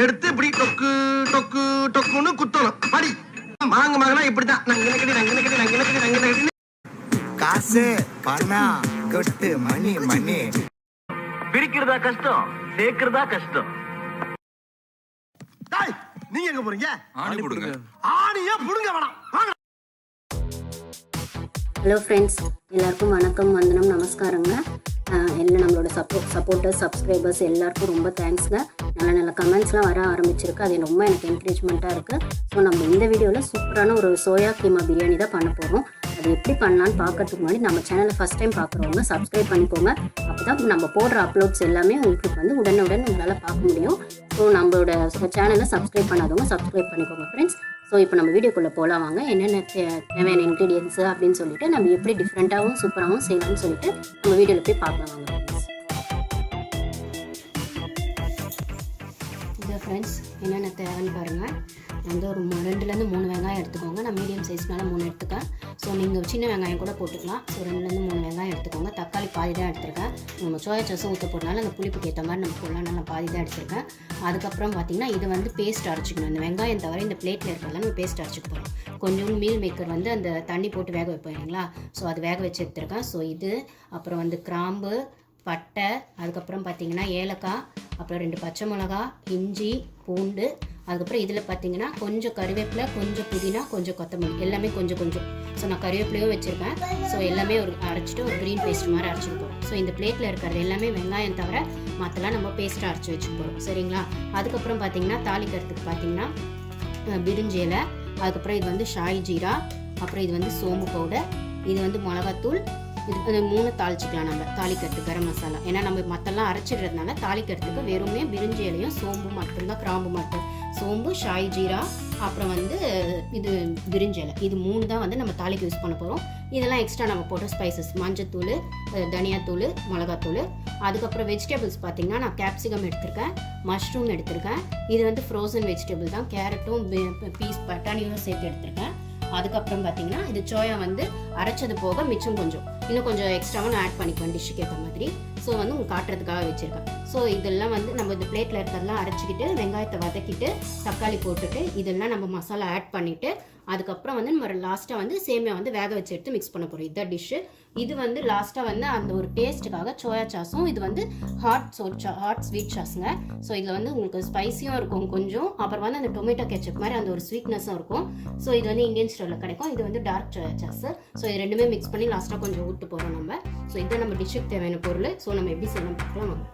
எடுத்து இப்படி டொக்கு டொக்கு டொக்குன்னு குத்தணும். படி மாங்க மாங்கனா இப்படிதான் நங்கின கடி நங்கின கடி நங்கின கடி நங்கின கடி காசு பணம் கொட்டு மணி மணி. பிரிக்கிறதா கஷ்டம் சேர்க்கிறதா கஷ்டம். டேய் நீங்க எங்க போறீங்க? ஆணி போடுங்க. ஆணியா புடுங்க வேணாம். வாங்க. ஹலோ ஃப்ரெண்ட்ஸ் எல்லாருக்கும் வணக்கம் வந்தனம் நமஸ்காரங்க. என்ன எல்லாம் நம்மளோட சப்போ சப்போர்ட்டர்ஸ் சப்ஸ்கிரைபர்ஸ் எல்லாருக்கும் ரொம்ப தேங்க்ஸ்ங்க நல்ல நல்ல கமெண்ட்ஸ்லாம் வர ஆரம்பிச்சிருக்கு. அது ரொம்ப எனக்கு என்கரேஜ்மெண்ட்டாக இருக்குது ஸோ நம்ம இந்த வீடியோவில் சூப்பரான ஒரு சோயா கீமா பிரியாணி தான் பண்ண போகிறோம் அது எப்படி பண்ணலான்னு பார்க்கறதுக்கு முன்னாடி நம்ம சேனலை ஃபஸ்ட் டைம் பார்க்குறவங்க சப்ஸ்கிரைப் பண்ணிக்கோங்க. அப்போ தான் நம்ம போடுற அப்லோட்ஸ் எல்லாமே உங்களுக்கு வந்து உடனுடன் உங்களால் பார்க்க முடியும். ஸோ நம்மளோட சேனலை சப்ஸ்கிரைப் பண்ணாதவங்க சப்ஸ்கிரைப் பண்ணிக்கோங்க ஃப்ரெண்ட்ஸ் ஸோ இப்போ நம்ம வீடியோக்குள்ளே போகலாம் வாங்க என்னென்ன தே- தேவையான இன்க்ரீடியன்ஸு அப்படின்னு சொல்லிட்டு நம்ம எப்படி டிஃப்ரெண்ட்டாகவும் சூப்பராகவும் செய்யலாம்னு சொல்லிட்டு நம்ம வீடியோவில் போய் பார்க்கலாம் வாங்க இதை ஃப்ரெண்ட்ஸ் என்னென்ன தேவைன்னு பாருங்கள் வந்து ஒரு ரெண்டுலேருந்து மூணு வெங்காயம் எடுத்துக்கோங்க. நான் மீடியம் சைஸ்னால மூணு எடுத்துக்கேன் ஸோ நீங்கள் சின்ன வெங்காயம் கூட போட்டுக்கலாம். ஸோ ரெண்டுலேருந்து மூணு வெங்காயம் எடுத்துக்கோங்க. தக்காளி பாதி தான் எடுத்துருக்கேன். நம்ம சோயா சாஸும் ஊற்ற போட்டனால அந்த புளிப்புக்கு ஏற்ற மாதிரி நம்ம போடலாம் நான் பாதி தான் எடுத்துருக்கேன். அதுக்கப்புறம் பார்த்தீங்கன்னா இது வந்து பேஸ்ட் அரைச்சிக்கணும். இந்த வெங்காயம் தவிர இந்த பிளேட்டில் இருக்கிறதுல நம்ம பேஸ்ட் அரைச்சிக்க போகிறோம் கொஞ்சம் மீல் மேக்கர் வந்து அந்த தண்ணி போட்டு வேக வைப்போம் இல்லைங்களா? ஸோ அது வேக வச்சு எடுத்துருக்கேன். ஸோ இது அப்புறம் வந்து கிராம்பு பட்டை அதுக்கப்புறம் பார்த்தீங்கன்னா ஏலக்காய் அப்புறம் ரெண்டு பச்சை மிளகா இஞ்சி பூண்டு அதுக்கப்புறம் இதில் பார்த்தீங்கன்னா கொஞ்சம் கருவேப்பிலை கொஞ்சம் புதினா கொஞ்சம் கொத்தமல்லி எல்லாமே கொஞ்சம் கொஞ்சம். ஸோ நான் கருவேப்பிலையும் வச்சுருக்கேன் ஸோ எல்லாமே ஒரு அரைச்சிட்டு ஒரு க்ரீன் பேஸ்ட் மாதிரி அரைச்சிருப்போம் போகிறோம் ஸோ இந்த பிளேட்டில் இருக்கிறது எல்லாமே வெங்காயம் தவிர மற்றலாம் நம்ம பேஸ்ட்டாக அரைச்சி வச்சுருப்போம் சரிங்களா? அதுக்கப்புறம் பார்த்தீங்கன்னா தாளிக்கிறதுக்கு பார்த்தீங்கன்னா அஹ், பிரிஞ்சி இலை அதுக்கப்புறம் இது வந்து ஷாய் ஜீரா அப்புறம் இது வந்து சோம்பு பவுடர் இது வந்து மிளகாத்தூள் இது மூணு தாளிச்சிக்கலாம் நம்ம. தாளிக்கிறதுக்கு கரம் மசாலா. ஏன்னா நம்ம மற்றெல்லாம் அரைச்சிடுறதுனால தாளிக்கிறதுக்கு வெறுமே பிரிஞ்சி இலையும் சோம்பு மட்டும்தான் கிராம்பு மட்டும். சோம்பு ஷாய் ஜீரா அப்புறம் வந்து இது பிரிஞ்சி இலை. இது மூணு தான் வந்து நம்ம தாளிக்கு யூஸ் பண்ண போகிறோம் இதெல்லாம் எக்ஸ்ட்ரா நம்ம போட்ட ஸ்பைசஸ் மஞ்சத்தூள் தனியாத்தூள் மிளகாத்தூள். அதுக்கப்புறம் வெஜிடபிள்ஸ் பார்த்தீங்கன்னா நான் கேப்சிகம் எடுத்திருக்கேன் மஷ்ரூம் எடுத்திருக்கேன். இது வந்து ஃப்ரோசன் வெஜிடபிள் தான். கேரட்டும் பீஸ் பட்டாணியும் சேர்த்து எடுத்திருக்கேன். அதுக்கப்புறம் பார்த்தீங்கன்னா இது சோயா வந்து அரைச்சது போக மிச்சம் கொஞ்சம். இன்னும் கொஞ்சம் எக்ஸ்ட்ராவும் நான் ஆட் பண்ணிக்குவேன் டிஷ்ஷுக்கு ஏற்ற மாதிரி. ஸோ வந்து உங்களுக்கு காட்டுறதுக்காக வச்சுருக்கேன். ஸோ இதெல்லாம் வந்து நம்ம இந்த பிளேட்டில் இருக்கிறதெல்லாம் அரைச்சிக்கிட்டு வெங்காயத்தை வதக்கிட்டு தக்காளி போட்டுட்டு இதெல்லாம் நம்ம மசாலா ஆட் பண்ணிவிட்டு அதுக்கப்புறம் வந்து நம்ம லாஸ்ட்டாக வந்து சேமியா வந்து வேக வச்சு எடுத்து மிக்ஸ் பண்ண போகிறோம் இதான் டிஷ்ஷு இது வந்து லாஸ்ட்டாக வந்து அந்த ஒரு டேஸ்ட்டுக்காக சோயா சாஸும் இது வந்து ஹாட் சோ ஹாட் ஸ்வீட் சாஸுங்க ஸோ இதில் வந்து உங்களுக்கு ஸ்பைசியும் இருக்கும் கொஞ்சம். அப்புறம் வந்து அந்த டொமேட்டோ கெச்சப் மாதிரி அந்த ஒரு ஸ்வீட்னஸும் இருக்கும். ஸோ இது வந்து இந்தியன் ஸ்டோரில் கிடைக்கும். இது வந்து டார்க் சோயா சாஸ் ஸோ இது ரெண்டுமே மிக்ஸ் பண்ணி லாஸ்ட்டாக கொஞ்சம் விட்டு போகிறோம் நம்ம. ஸோ இதுதான் நம்ம டிஷ்ஷுக்கு தேவையான பொருள் ஸோ நம்ம எப்படி செய்யணும் பார்க்கலாம். வாங்க.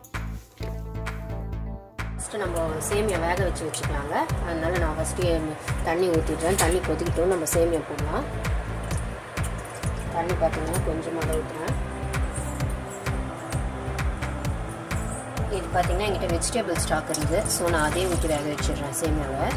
ஃபஸ்ட்டு நம்ம சேமியா வேக வச்சு வச்சுக்கலாங்க. அதனால நான் ஃபஸ்ட்டு தண்ணி ஊற்றிடுறேன் தண்ணி கொதிக்கிட்டோம். நம்ம சேமியா போடலாம். தண்ணி பார்த்திங்கன்னா கொஞ்சமாக ஊற்றுறேன் இது பார்த்தீங்கன்னா என்கிட்ட வெஜிடபிள் ஸ்டாக் இருக்குது. ஸோ நான் அதே ஊற்றி வேக வச்சிடுறேன் சேமியாவை.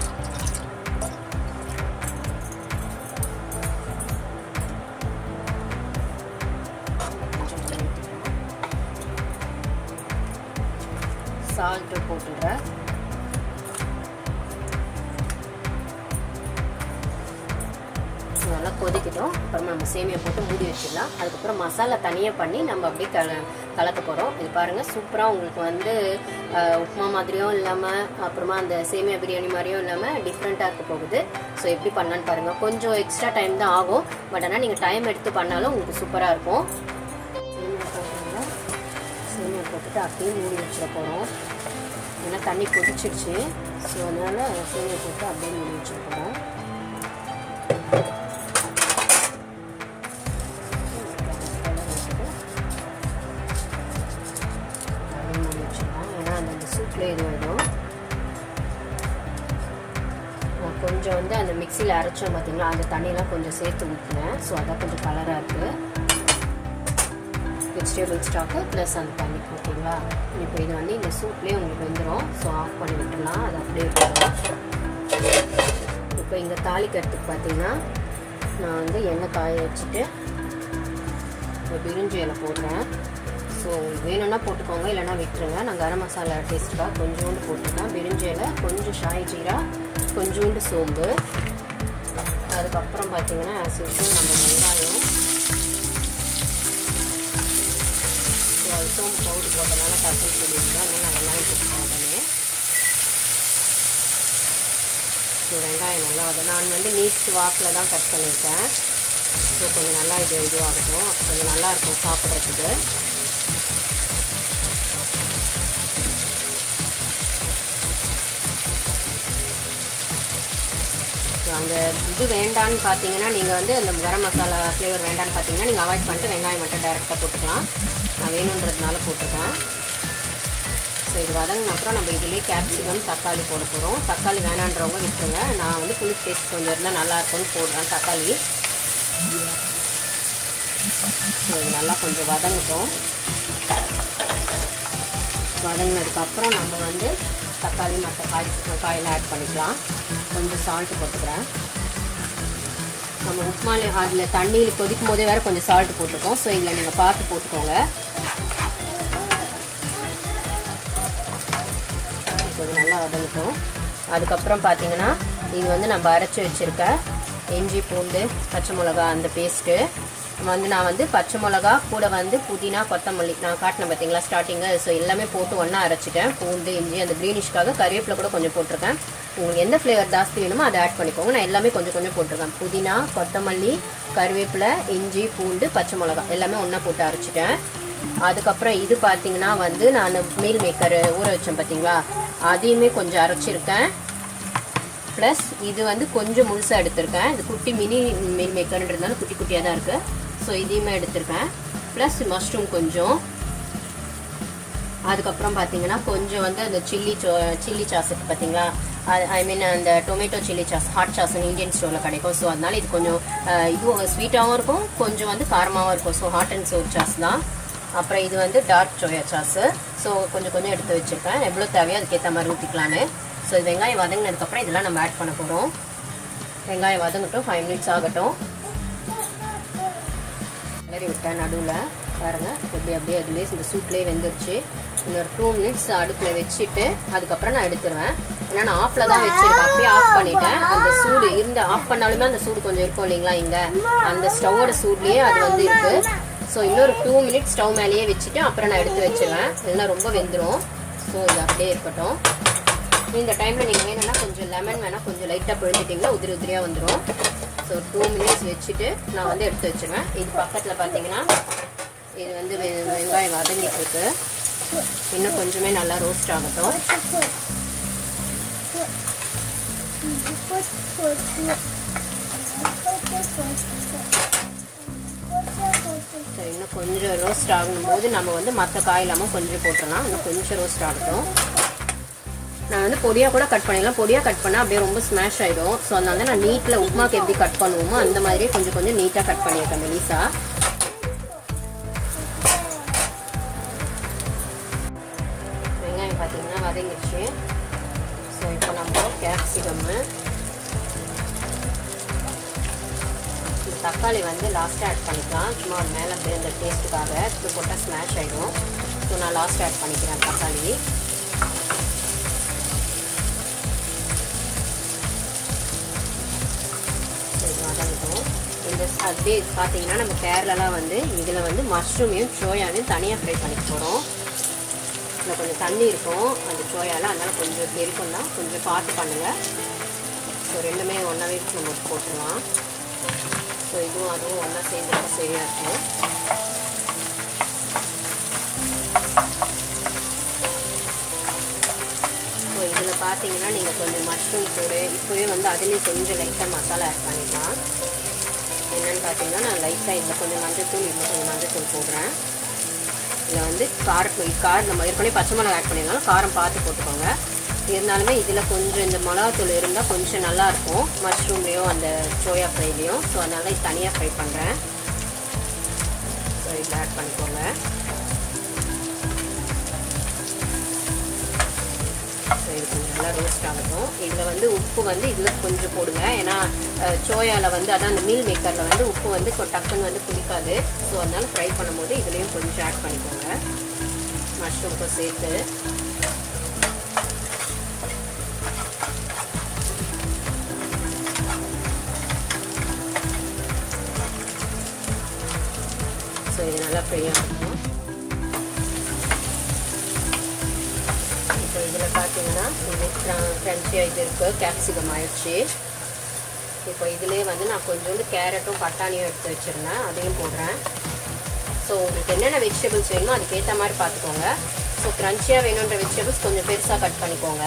அதுக்கப்புறம் மசாலா தனியாக பண்ணி நம்ம அப்படியே கல கலக்க போகிறோம் இது பாருங்கள் சூப்பராக உங்களுக்கு வந்து உப்புமா மாதிரியும் இல்லாமல் அப்புறமா அந்த சேமியா பிரியாணி மாதிரியும் இல்லாமல் டிஃப்ரெண்ட்டாக இருக்க போகுது. ஸோ எப்படி பண்ணலான்னு பாருங்கள் கொஞ்சம் எக்ஸ்ட்ரா டைம் தான் ஆகும். பட் ஆனால் நீங்கள் டைம் எடுத்து பண்ணாலும் உங்களுக்கு சூப்பராக இருக்கும். சேமியா போட்டுட்டு அப்படியே மூடி வச்சிட போகிறோம் ஏன்னா தண்ணி கொதிச்சிருச்சு. ஸோ அதனால் சேமியா போட்டு அப்படியே மூடி வச்சிட மிக்சியில் அரைச்சோம் பார்த்தீங்களா அந்த தண்ணியெலாம் கொஞ்சம் சேர்த்து ஊற்றினேன் ஸோ அதான் கொஞ்சம் கலராக இருக்குது வெஜிடபிள் ஸ்டாக்கு ப்ளஸ் அந்த தண்ணி ஓகேங்களா? இப்போ இது வந்து இந்த சூப்லேயே உங்களுக்கு வந்துடும் ஸோ ஆஃப் பண்ணி விட்டுலாம் அது அப்படியே இப்போ இங்கே தாளிக்கிறதுக்கு பார்த்தீங்கன்னா நான் வந்து எண்ணெய் காய வச்சுட்டு இந்த பிரிஞ்சி இலை போடுறேன். ஸோ வேணும்னா போட்டுக்கோங்க இல்லைன்னா விட்டுருங்க. நான் கரம் மசாலா டேஸ்ட்டுக்காக கொஞ்சோண்டு போட்டுருக்கேன் பிரிஞ்சு இலை கொஞ்சம் ஷாய் ஜீரா கொஞ்சோண்டு சோம்பு. அதுக்கப்புறம் பார்த்தீங்கன்னா ஆஸ் யூஸ்வல் நம்ம வெங்காயம். ஸோ அது பவுடர் போட்டனால கசல் சொல்லியிருந்தேன் அதனால் நான் வெங்காயம் போட்டுருக்கேன் உடனே ஸோ வெங்காயம் நல்லா வதம் நான் வந்து நீட் வாக்கில் தான் கட் பண்ணியிருக்கேன். ஸோ கொஞ்சம் நல்லா இது இதுவாகட்டும். கொஞ்சம் நல்லாயிருக்கும் சாப்பிட்றதுக்கு. ஸோ அந்த இது வேண்டான்னு பார்த்தீங்கன்னா நீங்கள் வந்து அந்த கரம் மசாலா ஃப்ளேவர் வேண்டான்னு பார்த்தீங்கன்னா நீங்கள் அவாய்ட் பண்ணிட்டு வெங்காயம் மட்டும் டேரெக்டாக போட்டுக்கலாம். நான் வேணுன்றதுனால போட்டிருக்கேன். ஸோ இது வதங்கின அப்புறம் நம்ம இதுலேயே கேப்சிகம் தக்காளி போட போகிறோம் தக்காளி வேணான்றவங்க விட்டுருங்க. நான் வந்து புளி டேஸ்ட் கொஞ்சம் இருந்தால் நல்லா இருக்கும்னு போடுறேன் தக்காளி. ஸோ இது நல்லா கொஞ்சம் வதங்கட்டும். வதங்கினதுக்கப்புறம் நம்ம வந்து தக்காளி மற்ற காய் காயெல்லாம் ஆட் பண்ணிக்கலாம். கொஞ்சம் சால்ட்டு போட்டுக்கிறேன். நம்ம உப்புமாலே அதில் தண்ணியில் கொதிக்கும் போதே வேறு கொஞ்சம் சால்ட்டு போட்டிருக்கோம் ஸோ இதில் நீங்கள் பார்த்து போட்டுக்கோங்க. கொஞ்சம் நல்லா வதங்கட்டும். அதுக்கப்புறம் பார்த்தீங்கன்னா இது வந்து நம்ம அரைச்சி வச்சுருக்க இஞ்சி பூண்டு பச்சை மிளகா அந்த பேஸ்ட்டு வந்து நான் வந்து பச்சை மிளகா கூட வந்து புதினா கொத்தமல்லி நான் காட்டினேன் பார்த்தீங்களா ஸ்டார்டிங்கு ஸோ எல்லாமே போட்டு ஒன்றா அரைச்சிட்டேன். பூண்டு இஞ்சி அந்த க்ரீனிஷ்காக கறிவேப்பிலை கூட கொஞ்சம் போட்டிருக்கேன். உங்களுக்கு எந்த ஃப்ளேவர் ஜாஸ்தி வேணுமோ அதை ஆட் பண்ணிக்கோங்க. நான் எல்லாமே கொஞ்சம் கொஞ்சம் போட்டிருக்கேன். புதினா கொத்தமல்லி கருவேப்பிலை இஞ்சி பூண்டு பச்சை மிளகா எல்லாமே ஒன்றா போட்டு அரைச்சிட்டேன். அதுக்கப்புறம் இது பார்த்தீங்கன்னா வந்து நான் மீல் மேக்கர் ஊற வச்சேன் பார்த்தீங்களா அதையுமே கொஞ்சம் அரைச்சிருக்கேன். ப்ளஸ் இது வந்து கொஞ்சம் முழுசாக எடுத்திருக்கேன். இது குட்டி மினி மீல் மேக்கர்ன்றதுனால குட்டி குட்டியாக தான் இருக்குது ஸோ இதையுமே எடுத்திருக்கேன். ப்ளஸ் மஷ்ரூம் கொஞ்சம். அதுக்கப்புறம் பார்த்தீங்கன்னா கொஞ்சம் வந்து அந்த சில்லி சோ சில்லி சாஸ் இருக்குது பார்த்தீங்களா ஐ மீன் அந்த tomato chilli sauce hot sauce Indian ஸ்டோரில் கிடைக்கும். ஸோ அதனால் இது கொஞ்சம் இதுவும் ஸ்வீட்டாகவும் இருக்கும் கொஞ்சம் வந்து காரமாகவும் இருக்கும். So hot and sour sauce தான். அப்புறம் இது வந்து டார்க் சோயா சாஸு ஸோ கொஞ்சம் கொஞ்சம் எடுத்து வச்சுருக்கேன். எவ்வளோ தேவையோ அதுக்கேற்ற மாதிரி ஊற்றிக்கலான்னு ஸோ இது வெங்காயம் வதங்கினதுக்கப்புறம் இதெல்லாம் நம்ம ஆட் பண்ண போகிறோம் வெங்காயம் வதங்கட்டும் ஃபைவ் மினிட்ஸ் ஆகட்டும். கிளறி விட்டேன் நடுவில். பாருங்க எப்படி அப்படியே அதுலேயே இந்த சூட்லேயே வெந்துருச்சு. ஒரு டூ மினிட்ஸ் அடுப்பில் வச்சுட்டு அதுக்கப்புறம் நான் எடுத்துருவேன். ஏன்னா நான் ஆஃபில் தான் வச்சிருக்கேன். அப்படியே ஆஃப் பண்ணிட்டேன். அந்த சூடு இருந்த ஆஃப் பண்ணாலுமே அந்த சூடு கொஞ்சம் இருக்கும் இல்லைங்களா இங்கே? அந்த ஸ்டவ்வோட சூட்லேயே அது வந்து இருக்கு. ஸோ இன்னொரு டூ மினிட்ஸ் ஸ்டவ் மேலேயே வச்சுட்டு அப்புறம் நான் எடுத்து வச்சிருவேன். இல்லைன்னா ரொம்ப வெந்துடும் ஸோ இது அப்படியே இருக்கட்டும். இந்த டைமில் நீங்கள் வேணும்னா கொஞ்சம் லெமன் வேணால் கொஞ்சம் லைட்டாக பிழிஞ்சிட்டிங்கன்னா உதிரி உதிரியாக வந்துடும் ஸோ டூ மினிட்ஸ் வச்சுட்டு நான் வந்து எடுத்து வச்சுருவேன். இது பக்கத்தில் பார்த்தீங்கன்னா இது வந்து வெ- வெங்காயம் வதங்கிட்டு இருக்குது இன்னும் கொஞ்சமே நல்லா ரோஸ்ட் ஆகட்டும். இன்னும் கொஞ்சம் ரோஸ்ட் ஆகும்போது நம்ம வந்து மற்ற காய் இல்லாமல் கொஞ்சம் போட்டுடலாம். இன்னும் கொஞ்சம் ரோஸ்ட் ஆகட்டும். நான் வந்து பொடியாக கூட கட் பண்ணிடலாம். பொடியாக கட் பண்ணால் அப்படியே ரொம்ப ஸ்மாஷ் ஆகிடும் ஸோ அதனால நான் நீட்டில் உப்புமாக்கு எப்படி கட் பண்ணுவோமோ அந்த மாதிரியே கொஞ்சம் கொஞ்சம் நீட்டாக கட் பண்ணியிருக்கேன் மெலிசா. அது மேலே அப்படியே அந்த டேஸ்ட்டுக்காக இது போட்டால் ஸ்மாஷ் ஆகிடும் ஸோ நான் லாஸ்ட் ஆட் பண்ணிக்கிறேன் தக்காளி. இது இந்த அப்படியே பார்த்தீங்கன்னா நம்ம கேரளாலாம் வந்து இதில் வந்து மஷ்ரூமையும் சோயாவையும் தனியாக ஃப்ரை பண்ணிக்க போகிறோம் இதில் கொஞ்சம் தண்ணி இருக்கும். அந்த சோயாவில் அதனால் கொஞ்சம் இருக்கும் தான் கொஞ்சம் பார்த்து பண்ணுங்கள் ஸோ ரெண்டுமே ஒன்றாவே நம்ம போட்டுடலாம். ஸோ இதுவும் அதுவும் ஒன்றா சேர்ந்துருக்க சரியாக இருக்கும் ஸோ இதில் பார்த்தீங்கன்னா நீங்கள் கொஞ்சம் மஷ்ரூம் தூள் இப்போவே வந்து அதுலேயும் கொஞ்சம் லைட்டாக மசாலா ஆட் பண்ணிக்கலாம். என்னென்னு பார்த்தீங்கன்னா நான் லைட்டாக இதில் கொஞ்சம் மஞ்சத்தூள் இதில் கொஞ்சம் மஞ்சத்தூள் போடுறேன். இதில் வந்து காரத்தூள் காரம் நம்ம ஏற்கனவே பச்சை மிளகா ஆட் பண்ணியிருந்தாலும் காரம் பார்த்து போட்டுக்கோங்க. இருந்தாலுமே இதில் கொஞ்சம் இந்த மிளகாத்தூள் இருந்தால் கொஞ்சம் நல்லாயிருக்கும். மஷ்ரூம்லேயும் அந்த சோயா ஃப்ரைலேயும் ஸோ அதனால் இது தனியாக ஃப்ரை பண்ணுறேன். ஸோ இதில் ஆட் பண்ணிக்கோங்க. ஸோ இது கொஞ்சம் நல்லா ரோஸ்ட் ஆகட்டும். இதில் வந்து உப்பு வந்து இதில் கொஞ்சம் போடுங்க. ஏன்னா சோயாவில் வந்து அதான் அந்த மீல் மேக்கரில் வந்து உப்பு வந்து டக்குன்னு வந்து பிடிக்காது ஸோ அதனால் ஃப்ரை பண்ணும்போது இதுலேயும் கொஞ்சம் ஆட் பண்ணிக்கோங்க. மஷ்ரூம்க்கும் சேர்த்து. நல்லா ஃப்ரை இப்போ இதில் பார்த்தீங்கன்னா கிரன்ச்சியாக இது இருக்குது கேப்சிகம் ஆயிடுச்சு. இப்போ இதுலேயே வந்து நான் கொஞ்சோண்டு கேரட்டும் பட்டாணியும் எடுத்து வச்சுருந்தேன். அதையும் போடுறேன். ஸோ உங்களுக்கு என்னென்ன வெஜிடபிள்ஸ் வேணுமோ அதுக்கேற்ற மாதிரி பார்த்துக்கோங்க. ஸோ க்ரன்ச்சியாக வேணுன்ற வெஜிடபிள்ஸ் கொஞ்சம் பெருசாக கட் பண்ணிக்கோங்க.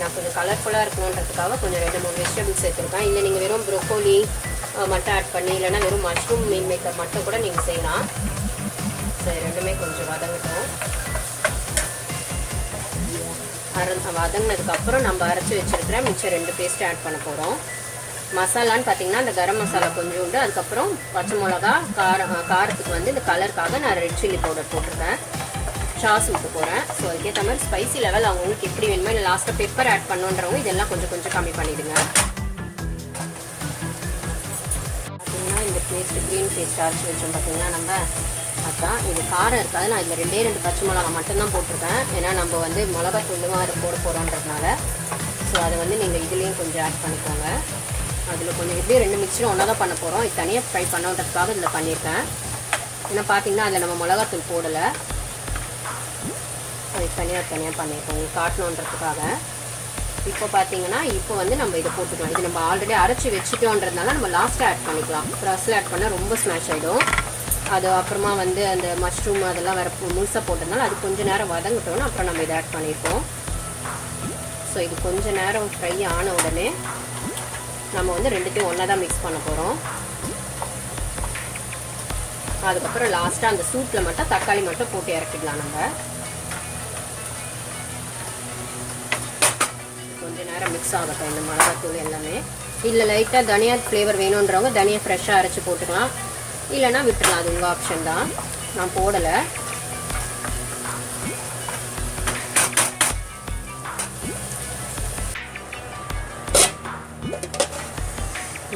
நான் கொஞ்சம் கலர்ஃபுல்லாக இருக்கணுன்றதுக்காக கொஞ்சம் ரெண்டு மூணு வெஜிடபிள்ஸ் சேர்த்துருக்கேன். இல்லை நீங்கள் வெறும் ப்ரொக்கோலி மட்டும் ஆட் பண்ணி இல்லைன்னா வெறும் மஷ்ரூம் மீன் மேக்கர் மட்டும் கூட நீங்கள் செய்யலாம். சரி ரெண்டுமே கொஞ்சம் வதங்கட்டும். அர வதங்கினதுக்கப்புறம் நம்ம அரைச்சி வச்சிருக்கிற மிச்சம் ரெண்டு பேஸ்ட் ஆட் பண்ண போகிறோம் மசாலான்னு பார்த்தீங்கன்னா இந்த கரம் மசாலா கொஞ்சம் உண்டு. அதுக்கப்புறம் பச்சை மிளகா காரம் காரத்துக்கு வந்து இந்த கலருக்காக நான் ரெட் சில்லி பவுடர் போட்டிருக்கேன். சாஸ் ஊற்ற போகிறேன் ஸோ அதுக்கேற்ற மாதிரி ஸ்பைசி லெவல் அவங்களுக்கு எப்படி வேணுமோ இல்லை லாஸ்ட்டாக பெப்பர் ஆட் பண்ணுன்றவங்க இதெல்லாம் கொஞ்சம் கொஞ்சம் கம்மி பண்ணிவிடுங்க பேஸ்ட்டு க்ரீன் பேஸ்ட் அரைச்சி வச்சோம் பார்த்தீங்கன்னா நம்ம? அதான் இது காரம் இருக்காது. நான் இதில் ரெண்டே ரெண்டு பச்சை மிளகா மட்டும்தான் போட்டிருக்கேன். ஏன்னா நம்ம வந்து மிளகா துள்ளுமாக அதை போட போகிறோன்றதுனால ஸோ அதை வந்து நீங்கள் இதுலேயும் கொஞ்சம் ஆட் பண்ணிக்கோங்க. அதில் கொஞ்சம் எப்படியும் ரெண்டு மிக்சரும் ஒன்றா தான் பண்ண போகிறோம் இது தனியாக ஃப்ரை பண்ணுன்றதுக்காக இதில் பண்ணியிருக்கேன். ஏன்னா பார்த்தீங்கன்னா அதில் நம்ம மிளகாத்தூள் போடலை. அது தனியாக தனியாக பண்ணியிருக்கோம். காட்டணுன்றதுக்காக. இப்போ பார்த்தீங்கன்னா இப்போ வந்து நம்ம இதை போட்டுக்கலாம். இது நம்ம ஆல்ரெடி அரைச்சி வச்சுட்டோன்றதுனால நம்ம லாஸ்ட்டாக ஆட் பண்ணிக்கலாம். ப்ரஸில் ஆட் பண்ணால் ரொம்ப ஸ்மாஷ் ஆகிடும் அது அப்புறமா வந்து அந்த மஷ்ரூம் அதெல்லாம் வேறு முழுசாக போட்டதுனால அது கொஞ்சம் நேரம் வதங்கிட்டோன்னா அப்புறம் நம்ம இதை ஆட் பண்ணியிருக்கோம் ஸோ இது கொஞ்சம் நேரம் ஃப்ரை ஆன உடனே நம்ம வந்து ரெண்டுத்தையும் ஒன்றா தான் மிக்ஸ் பண்ண போகிறோம் அதுக்கப்புறம் லாஸ்ட்டாக அந்த சூப்பில் மட்டும் தக்காளி மட்டும் போட்டு இறக்கிடலாம் நம்ம. மிக்ஸ் ஆகட்டும் இந்த மிளகாத்தூள் எல்லாமே. இல்லை லைட்டாக தனியா ஃப்ளேவர் வேணுன்றவங்க தனியா ஃப்ரெஷ்ஷாக அரைச்சி போட்டுக்கலாம். இல்லைன்னா விட்டுடலாம் அது உங்கள் ஆப்ஷன் தான். நான் போடலை.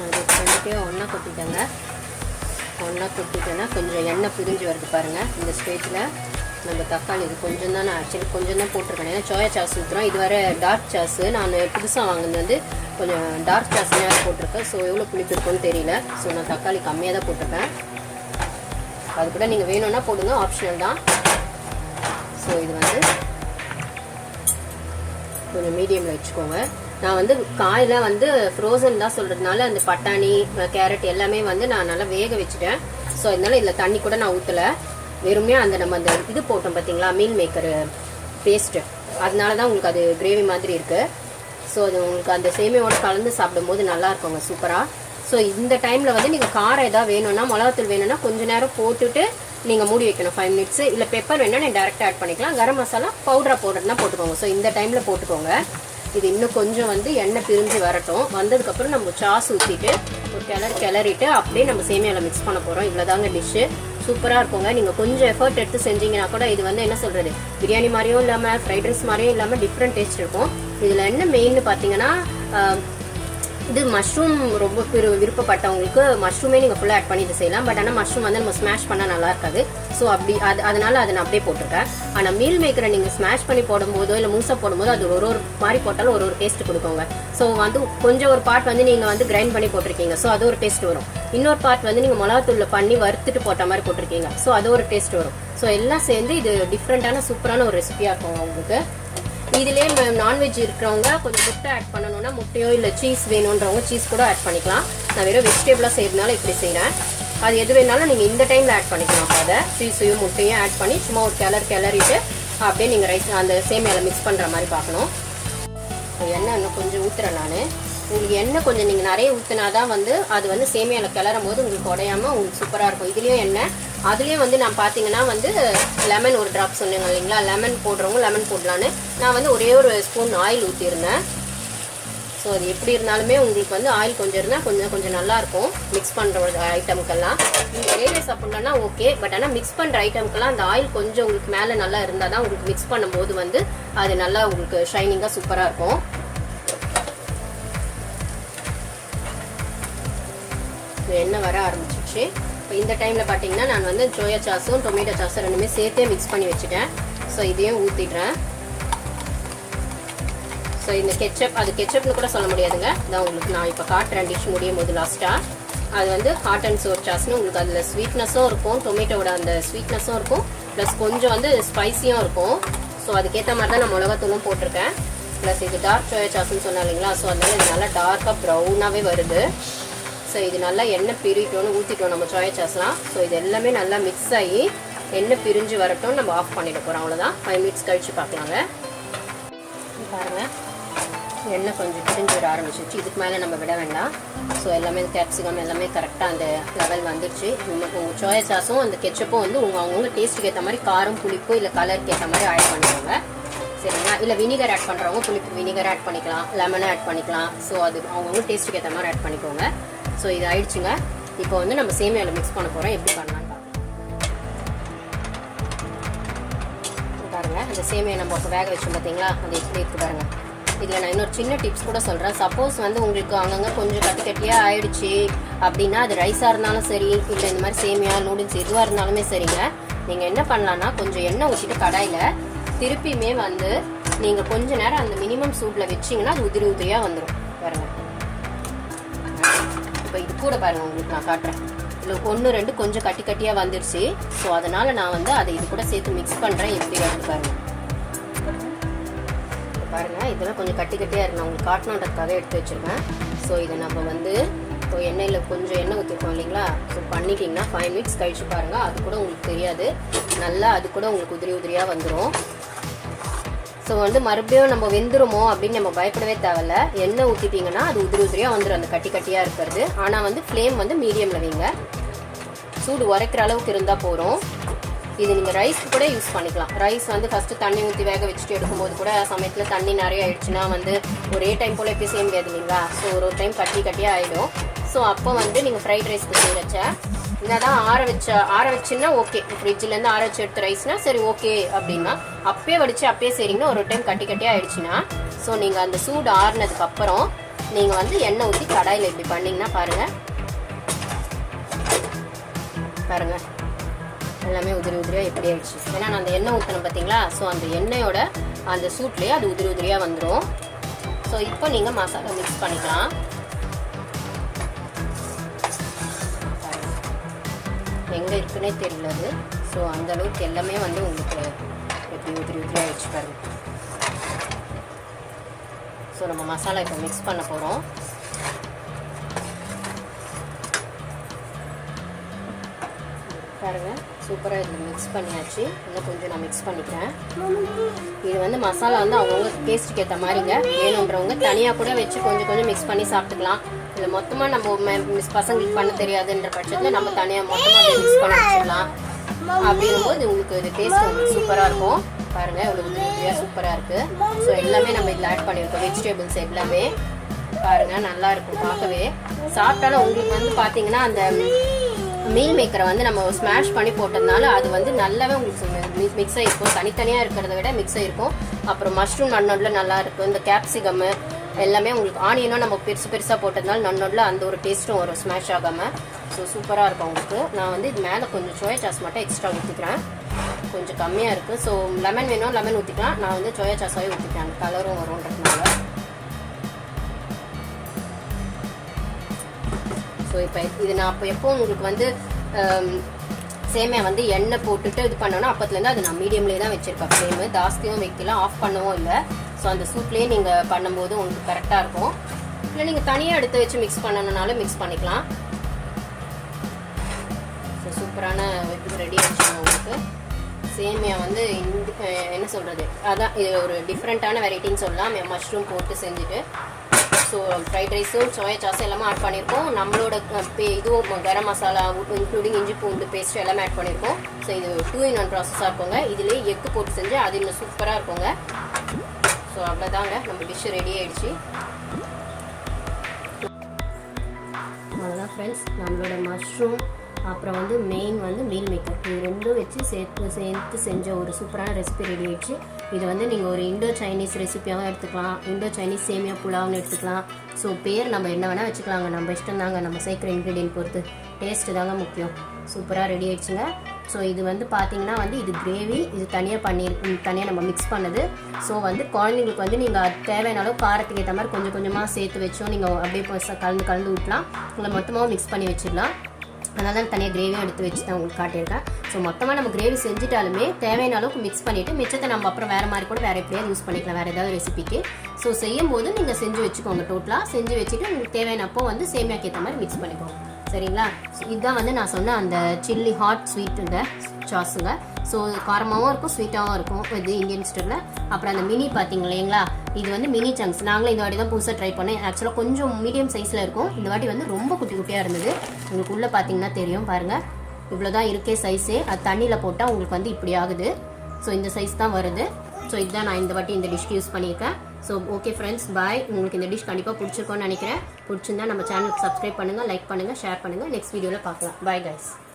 அது ரெண்டுத்தையும் ஒன்றா கொட்டிட்டேங்க. ஒன்றா கொட்டிட்டேன்னா கொஞ்சம் எண்ணெய் பிரிஞ்சு வருது பாருங்கள் இந்த ஸ்டேஜில் நம்ம தக்காளி இது கொஞ்சம் தான் நான் ஆக்சுவலி கொஞ்சம் தான் போட்டிருக்கேன். ஏன்னா சோயா சாஸ் ஊற்றுறோம் இது வர டார்க் சாஸு நான் புதுசாக வாங்கினது வந்து கொஞ்சம் டார்க் சாஸ் நேரம் போட்டிருக்கேன். ஸோ எவ்வளோ புளிப்பு இருக்குன்னு தெரியல. ஸோ நான் தக்காளி கம்மியாக தான் போட்டிருக்கேன். அது கூட நீங்கள் வேணும்னா போடுங்க. ஆப்ஷனல் தான். ஸோ இது வந்து கொஞ்சம் மீடியமில் வச்சுக்கோங்க. நான் வந்து காயெல்லாம் வந்து ஃப்ரோசன் தான் சொல்கிறதுனால அந்த பட்டாணி கேரட் எல்லாமே வந்து நான் நல்லா வேக வச்சுட்டேன். ஸோ அதனால இதில் தண்ணி கூட நான் ஊற்றலை வெறுமையாக அந்த நம்ம அந்த இது போட்டோம் பார்த்தீங்களா மீல் மேக்கர் பேஸ்ட்டு அதனால தான் உங்களுக்கு அது கிரேவி மாதிரி இருக்குது ஸோ அது உங்களுக்கு அந்த சேமியோடு கலந்து சாப்பிடும்போது நல்லா இருக்குங்க சூப்பராக ஸோ இந்த டைமில் வந்து நீங்கள் காரம் எதாவது வேணும்னா மிளகாத்தூள் வேணும்னா கொஞ்ச நேரம் போட்டுட்டு நீங்கள் மூடி வைக்கணும் ஃபைவ் மினிட்ஸ் இல்லை பெப்பர் வேணால் நீங்கள் டேரெக்டாக ஆட் பண்ணிக்கலாம். கரம் மசாலா பவுடராக போடுறதுனா போட்டுக்கோங்க. ஸோ இந்த டைமில் போட்டுக்கோங்க. இது இன்னும் கொஞ்சம் வந்து எண்ணெய் பிரிஞ்சு வரட்டும். வந்ததுக்கப்புறம் நம்ம சாஸ் ஊற்றிட்டு ஒரு கிளறி கிளறிட்டு அப்படியே நம்ம சேமியாவில் மிக்ஸ் பண்ண போகிறோம் இவ்வளோதாங்க டிஷ்ஷு சூப்பராக இருக்குங்க. நீங்கள் கொஞ்சம் எஃபர்ட் எடுத்து செஞ்சீங்கன்னா கூட இது வந்து என்ன சொல்கிறது பிரியாணி மாதிரியும் இல்லாமல் ஃப்ரைட் ரைஸ் மாதிரியும் இல்லாமல் டிஃப்ரெண்ட் டேஸ்ட் இருக்கும். இதில் என்ன மெயின்னு பார்த்தீங்கன்னா இது மஷ்ரூம் ரொம்ப பெரு விருப்பப்பட்டவங்களுக்கு மஷ்ரூமே நீங்கள் ஃபுல்லாக ஆட் பண்ணி இது செய்யலாம். பட் ஆனால் மஷ்ரூம் வந்து நம்ம ஸ்மாஷ் பண்ணால் நல்லா இருக்காது. ஸோ அப்படி அது அதனால் அதை நான் அப்படியே போட்டிருக்கேன். ஆனால் மீல் மேக்கரை நீங்கள் ஸ்மாஷ் பண்ணி போடும்போதோ இல்லை மூசா போடும்போது அது ஒரு ஒரு மாதிரி போட்டாலும் ஒரு ஒரு டேஸ்ட் கொடுக்குங்க. ஸோ வந்து கொஞ்சம் ஒரு பார்ட் வந்து நீங்கள் வந்து கிரைண்ட் பண்ணி போட்டிருக்கீங்க. ஸோ அது ஒரு டேஸ்ட் வரும். இன்னொரு பார்ட் வந்து நீங்கள் மிளகாத்தூளில் பண்ணி வறுத்துட்டு போட்ட மாதிரி போட்டிருக்கீங்க. ஸோ அது ஒரு டேஸ்ட் வரும். ஸோ எல்லாம் சேர்ந்து இது டிஃப்ரெண்ட்டான சூப்பரான ஒரு ரெசிபியாக இருக்கும் உங்களுக்கு இதுலேயே நான்வெஜ் இருக்கிறவங்க கொஞ்சம் முட்டை ஆட் பண்ணணும்னா முட்டையோ இல்லை சீஸ் வேணுன்றவங்க சீஸ் கூட ஆட் பண்ணிக்கலாம். நான் வெறும் வெஜிடபிளாக செய்யறதுனால இப்படி செய்கிறேன் அது எது வேணாலும் நீங்கள் இந்த டைமில் ஆட் பண்ணிக்கலாம். அதை சீஸையும் முட்டையும் ஆட் பண்ணி சும்மா ஒரு கிளர் கிளறிட்டு அப்படியே நீங்கள் ரைஸ் அந்த சேமியாவில் மிக்ஸ் பண்ணுற மாதிரி பார்க்கணும். எண்ணெய் இன்னும் கொஞ்சம் ஊற்றுறேன் நான். உங்களுக்கு எண்ணெய் கொஞ்சம் நீங்கள் நிறைய ஊற்றினா தான் வந்து அது வந்து சேமியாவில் கிளறும் போது உங்களுக்கு உடையாமல் உங்களுக்கு சூப்பராக இருக்கும். இதுலேயும் எண்ணெய் அதுலேயும் வந்து நான் பார்த்தீங்கன்னா வந்து லெமன் ஒரு ட்ராப் சொன்னேங்க இல்லைங்களா? லெமன் போடுறவங்க லெமன் போடலான்னு. நான் வந்து ஒரே ஒரு ஸ்பூன் ஆயில் ஊற்றிருந்தேன் ஸோ அது எப்படி இருந்தாலுமே உங்களுக்கு வந்து ஆயில் கொஞ்சம் இருந்தால் கொஞ்சம் கொஞ்சம் நல்லாயிருக்கும் மிக்ஸ் பண்ணுற ஒரு ஐட்டமுக்கெல்லாம் நீங்கள் வேலை சாப்பிட்லன்னா ஓகே பட் ஆனால் மிக்ஸ் பண்ணுற ஐட்டமுக்கெல்லாம் அந்த ஆயில் கொஞ்சம் உங்களுக்கு மேலே நல்லா இருந்தால் தான் உங்களுக்கு மிக்ஸ் பண்ணும்போது வந்து அது நல்லா உங்களுக்கு ஷைனிங்காக சூப்பராக இருக்கும். என்ன எண்ணெய் வர ஆரம்பிச்சிச்சு இப்போ இந்த டைமில் பார்த்தீங்கன்னா நான் வந்து சோயா சாஸும் டொமேட்டோ சாஸும் ரெண்டுமே சேர்த்தே மிக்ஸ் பண்ணி வச்சுட்டேன். ஸோ இதையும் ஊற்றிடுறேன் ஸோ இந்த கெச்சப் அது கெச்சப்னு கூட சொல்ல முடியாதுங்க. இதான் உங்களுக்கு நான் இப்போ காட்டுறேன் டிஷ் முடியும் போது லாஸ்ட்டாக அது வந்து ஹாட் அண்ட் சோர் சாஸ்னு உங்களுக்கு அதில் ஸ்வீட்னஸும் இருக்கும் டொமேட்டோட அந்த ஸ்வீட்னஸும் இருக்கும் ப்ளஸ் கொஞ்சம் வந்து ஸ்பைஸியும் இருக்கும். ஸோ அதுக்கேற்ற மாதிரி தான் நான் மிளகாத்தூளும் போட்டிருக்கேன். ப்ளஸ் இது டார்க் சோயா சாஸ்ன்னு சொன்னேன் இல்லைங்களா? ஸோ அதனால இது நல்லா டார்க்காக ப்ரௌனாகவே வருது. ஸோ இது நல்லா எண்ணெய் பிரிட்டோன்னு ஊற்றிட்டோம் நம்ம சோயா சாஸ்லாம் ஸோ இது எல்லாமே நல்லா மிக்ஸ் ஆகி எண்ணெய் பிரிஞ்சு வரட்டும் நம்ம ஆஃப் பண்ணிட போகிறோம் அவ்வளோதான் ஃபைவ் மினிட்ஸ் கழித்து பார்க்கலாங்க. பாருங்கள் எண்ணெய் கொஞ்சம் பிரிஞ்சு வர ஆரம்பிச்சிருச்சு. இதுக்கு மேலே நம்ம விட வேண்டாம். ஸோ எல்லாமே கேப்சிகம் எல்லாமே கரெக்டாக அந்த லெவல் வந்துருச்சு. உங்களுக்கு உங்கள் சோயா சாஸும் அந்த கெச்சப்பும் வந்து உங்கள் அவங்கவுங்க டேஸ்ட்டுக்கு ஏற்ற மாதிரி காரம் புளிப்பு இல்லை கலருக்கு ஏற்ற மாதிரி ஆட் பண்ணுவாங்க சரிங்களா? இல்லை வினிகர் ஆட் பண்ணுறவங்க புளிப்பு வினிகர் ஆட் பண்ணிக்கலாம். லெமனை ஆட் பண்ணிக்கலாம். ஸோ அது அவங்கவுங்க டேஸ்ட்டுக்கு ஏற்ற மாதிரி ஆட் பண்ணிக்கோங்க. ஸோ இது ஆயிடுச்சுங்க இப்போ வந்து நம்ம சேமியாவில் மிக்ஸ் பண்ண போகிறோம் எப்படி பண்ணலான்னு பாருங்க இந்த சேமியா நம்ம இப்போ வேக வச்சோம் பார்த்தீங்களா அது எப்படி இருக்கு பாருங்க. இதில் நான் இன்னொரு சின்ன டிப்ஸ் கூட சொல்கிறேன் சப்போஸ் வந்து உங்களுக்கு அங்கங்கே கொஞ்சம் கட்டி கட்டியாக ஆயிடுச்சு அப்படின்னா அது ரைஸாக இருந்தாலும் சரி இல்லை இந்த மாதிரி சேமியா நூடுல்ஸ் எதுவாக இருந்தாலுமே சரிங்க. நீங்கள் என்ன பண்ணலான்னா கொஞ்சம் எண்ணெய் ஊற்றிட்டு கடாயில் திருப்பியுமே வந்து நீங்கள் கொஞ்ச நேரம் அந்த மினிமம் சூட்டில் வச்சிங்கன்னா அது உதிரி உதிரியாக வந்துடும் பாருங்க. இப்போ இது கூட பாருங்க உங்களுக்கு நான் காட்டுறேன். இதில் ஒன்று ரெண்டு கொஞ்சம் கட்டி கட்டியாக வந்துருச்சு. ஸோ அதனால் நான் வந்து அதை இது கூட சேர்த்து மிக்ஸ் பண்ணுறேன் எப்படி வருது பாருங்க. பாருங்க இதெல்லாம் கொஞ்சம் கட்டி கட்டியாக இருக்கு. நான் உங்களுக்கு காட்டணுன்றதுக்காக எடுத்து வச்சிருக்கேன். ஸோ இதை நம்ம வந்து இப்போ எண்ணெயில் கொஞ்சம் எண்ணெய் ஊற்றிருக்கோம் இல்லைங்களா? ஸோ பண்ணிட்டீங்கன்னா ஃபைவ் மினிட்ஸ் கழிச்சு பாருங்கள் அது கூட உங்களுக்கு தெரியாது. நல்லா அது கூட உங்களுக்கு உதிரி உதிரியாக வந்துடும் ஸோ வந்து மறுபடியும் நம்ம வெந்துருமோ அப்படின்னு நம்ம பயப்படவே தேவையில்ல. எண்ணெய் ஊற்றிட்டீங்கன்னா அது உதிரி உதிரியாக வந்துடும் அந்த கட்டி கட்டியாக இருக்கிறது. ஆனால் வந்து ஃப்ளேம் வந்து மீடியமில் வைங்க. சூடு உரைக்கிற அளவுக்கு இருந்தால் போகிறோம் இது நீங்கள் ரைஸ்க்கு கூட யூஸ் பண்ணிக்கலாம். ரைஸ் வந்து ஃபஸ்ட்டு தண்ணி ஊற்றி வேக வச்சுட்டு எடுக்கும்போது கூட சமயத்தில் தண்ணி நிறைய ஆயிடுச்சுன்னா வந்து ஒரே டைம் போல் எப்படி செய்ய முடியாது இல்லைங்களா? ஸோ ஒரு ஒரு டைம் கட்டி கட்டியாக ஆகிடும் ஸோ அப்போ வந்து நீங்கள் ஃப்ரைட் ரைஸ்க்கு செய்யறச்ச என்னதான் ஆற வச்ச ஆற வச்சுன்னா ஓகே ஃப்ரிட்ஜ்லேருந்து ஆற வச்சு எடுத்த ரைஸ்னா சரி ஓகே அப்படின்னா அப்பயே வடிச்சு அப்பயே சரிங்கன்னா ஒரு டைம் கட்டி கட்டியாக ஆயிடுச்சுன்னா ஸோ நீங்கள் அந்த சூடு ஆறுனதுக்கு அப்புறம் நீங்கள் வந்து எண்ணெய் ஊற்றி கடாயில் இப்படி பண்ணீங்கன்னா பாருங்கள் பாருங்கள் எல்லாமே உதிரி உதிரியாக எப்படி ஆயிடுச்சு. ஏன்னா நான் அந்த எண்ணெய் ஊற்றணும் பார்த்தீங்களா ஸோ அந்த எண்ணெயோட அந்த சூட்லேயே அது உதிரி உதிரியாக வந்துடும் ஸோ இப்போ நீங்கள் மசாலா மிக்ஸ் பண்ணிக்கலாம். எங்கே இருக்குன்னே தெரியல அது ஸோ அந்த அளவுக்கு எல்லாமே வந்து உங்களுக்கு எப்படி உதிரி உதிரி ஆயிடுச்சு பாருங்க. ஸோ நம்ம மசாலா இப்போ மிக்ஸ் பண்ண போகிறோம் பாருங்க சூப்பராக இதில் மிக்ஸ் பண்ணியாச்சு. இன்னும் கொஞ்சம் நான் மிக்ஸ் பண்ணிக்கிறேன். இது வந்து மசாலா வந்து அவங்கவுங்க டேஸ்ட்டுக்கு ஏற்ற மாதிரிங்க. வேணுன்றவங்க தனியாக கூட வச்சு கொஞ்சம் கொஞ்சம் மிக்ஸ் பண்ணி சாப்பிட்டுக்கலாம். இதில் மொத்தமாக நம்ம மிஸ் பசங்களுக்கு பண்ண தெரியாதுன்ற பட்சத்தில் நம்ம தனியாக மொத்தமாக மிக்ஸ் பண்ண வச்சிடலாம். அப்படின்னும்போது உங்களுக்கு இது டேஸ்ட் உங்களுக்கு சூப்பராக இருக்கும். பாருங்க இவ்வளோ உதிரி சூப்பராக இருக்குது ஸோ எல்லாமே நம்ம இதில் ஆட் பண்ணியிருக்கோம் வெஜிடபிள்ஸ் எல்லாமே. பாருங்க நல்லா இருக்கும் பார்க்கவே. சாப்பிட்டாலும் உங்களுக்கு வந்து பார்த்தீங்கன்னா அந்த மீல் மேக்கரை வந்து நம்ம ஸ்மாஷ் பண்ணி போட்டதுனால அது வந்து நல்லாவே உங்களுக்கு மிக்ஸ் ஆகிருக்கும் தனித்தனியாக இருக்கிறத விட மிக்ஸ் ஆகிருக்கும் அப்புறம் மஷ்ரூம் நன்னொடில் நல்லா இருக்கும். இந்த கேப்சிகம்மு எல்லாமே உங்களுக்கு ஆனியனும் நம்ம பெருசு பெருசாக போட்டதுனால நன்னொடில் அந்த ஒரு டேஸ்ட்டும் வரும் ஸ்மாஷ் ஆகாமல் ஸோ சூப்பராக இருக்கும் உங்களுக்கு. நான் வந்து இது மேலே கொஞ்சம் சோயா சாஸ் மட்டும் எக்ஸ்ட்ரா ஊற்றிக்கிறேன் கொஞ்சம் கம்மியாக இருக்குது ஸோ லெமன் வேணும் லெமன் ஊற்றிக்கலாம் நான் வந்து சோயா சாஸாகவே ஊற்றிக்கிறேன் கலரும் வரும்ன்றதுனால. ஸோ இப்போ இது நான் அப்போ எப்போ உங்களுக்கு வந்து சேமியா வந்து எண்ணெய் போட்டுட்டு இது பண்ணோன்னா அப்போத்துலேருந்து அது நான் மீடியம்லேயே தான் வச்சுருப்பேன். ஃப்ளேமு ஜாஸ்தியும் வைக்கலாம் ஆஃப் பண்ணவும் இல்லை. ஸோ அந்த சூப்லேயே நீங்கள் பண்ணும்போது உங்களுக்கு கரெக்டாக இருக்கும். இல்லை நீங்கள் தனியாக எடுத்து வச்சு மிக்ஸ் பண்ணணுனாலும் மிக்ஸ் பண்ணிக்கலாம். ஸோ சூப்பரான இது ரெடி ஆச்சுங்க உங்களுக்கு. சேமியா வந்து இந்த என்ன சொல்கிறது அதான் இது ஒரு டிஃப்ரெண்ட்டான வெரைட்டின்னு சொல்லலாம். மஷ்ரூம் போட்டு செஞ்சுட்டு ஸோ ஃப்ரைட் ரைஸும் சோயா சாஸும் எல்லாமே ஆட் பண்ணியிருக்கோம் நம்மளோட பே- இதுவும் கரம் மசாலா இன்க்ளூடிங் இஞ்சி பூண்டு பேஸ்ட் எல்லாமே ஆட் பண்ணியிருக்கோம் ஸோ இது டூ இன் ஒன் ப்ராசஸாக இருக்குங்க. இதுலேயே எக்கு போட்டு செஞ்சு அது இன்னும் சூப்பராக இருக்குங்க. ஸோ அவ்வளோதாங்க நம்ம டிஷ்ஷு ரெடி ஆகிடுச்சு அவ்வளோதான் ஃப்ரெண்ட்ஸ் நம்மளோட மஷ்ரூம் அப்புறம் வந்து மெயின் வந்து மீல் மேக்கர் இது ரெண்டும் வச்சு சேர்த்து சேர்த்து செஞ்ச ஒரு சூப்பரான ரெசிபி ரெடி ஆயிடுச்சு. இது வந்து நீங்கள் ஒரு இண்டோ சைனீஸ் ரெசிபியாகவும் எடுத்துக்கலாம். இண்டோ சைனீஸ் சேமியா புலாவும் எடுத்துக்கலாம். ஸோ பேர் நம்ம என்ன வேணால் வச்சுக்கலாங்க. நம்ம இஷ்டம் தாங்க. நம்ம சேர்க்குற இன்க்ரீடியன்ட் பொறுத்து. டேஸ்ட்டு தாங்க முக்கியம். சூப்பராக ரெடி ஆயிடுச்சுங்க. ஸோ இது வந்து பார்த்தீங்கன்னா வந்து இது கிரேவி இது தனியாக பண்ணி தனியாக நம்ம மிக்ஸ் பண்ணது. ஸோ வந்து குழந்தைங்களுக்கு வந்து நீங்கள் தேவையான அளவு காரத்துக்கு ஏற்ற மாதிரி கொஞ்சம் கொஞ்சமாக சேர்த்து வச்சோம் நீங்கள் அப்படியே கலந்து கலந்து விட்டலாம் இல்லை மொத்தமாகவும் மிக்ஸ் பண்ணி வச்சிடலாம். அதனால தான் தனியாக கிரேவியும் எடுத்து வச்சு தான் உங்களுக்கு காட்டியிருக்கேன். ஸோ மொத்தமாக நம்ம கிரேவி செஞ்சுட்டாலுமே தேவையான அளவுக்கு மிக்ஸ் பண்ணிவிட்டு மிச்சத்தை நம்ம அப்புறம் வேறு மாதிரி கூட வேறு எப்படியாவது யூஸ் பண்ணிக்கலாம் வேறு ஏதாவது ரெசிபிக்கு ஸோ செய்யும் போது நீங்கள் செஞ்சு வச்சுக்கோங்க டோட்டலாக செஞ்சு வச்சுட்டு உங்களுக்கு தேவையானப்போ வந்து சேமியாக்கு ஏற்ற மாதிரி மிக்ஸ் பண்ணிக்கோங்க. சரிங்களா? இதுதான் வந்து நான் சொன்ன அந்த சில்லி ஹாட் ஸ்வீட்டுங்க சாஸுங்க ஸோ காரமாகவும் இருக்கும் ஸ்வீட்டாகவும் இருக்கும் இது இந்தியன் ஸ்டோரில் அப்புறம் அந்த மினி பார்த்தீங்க இல்லைங்களா? இது வந்து மினி சங்க்ஸ் நாங்களும் இந்த வாட்டி தான் புதுசாக ட்ரை பண்ணேன். ஆக்சுவலாக கொஞ்சம் மீடியம் சைஸில் இருக்கும். இந்த வாட்டி வந்து ரொம்ப குட்டி குட்டியாக இருந்தது. உங்களுக்கு உள்ளே பார்த்தீங்கன்னா தெரியும் பாருங்கள் இவ்வளோ தான் இருக்கே சைஸே அது தண்ணியில் போட்டால் உங்களுக்கு வந்து இப்படி ஆகுது. ஸோ இந்த சைஸ் தான் வருது. ஸோ இதுதான் நான் இந்த வாட்டி இந்த டிஷ்க்கு யூஸ் பண்ணியிருக்கேன். ஸோ ஓகே ஃப்ரெண்ட்ஸ் பாய் உங்களுக்கு இந்த டிஷ் கண்டிப்பாக பிடிச்சிருக்கோன்னு நினைக்கிறேன். பிடிச்சிருந்தா நம்ம சேனலுக்கு சப்ஸ்கிரைப் பண்ணுங்கள் லைக் பண்ணுங்கள் ஷேர் பண்ணுங்கள் நெக்ஸ்ட் வீடியோவில் பார்க்கலாம். Bye guys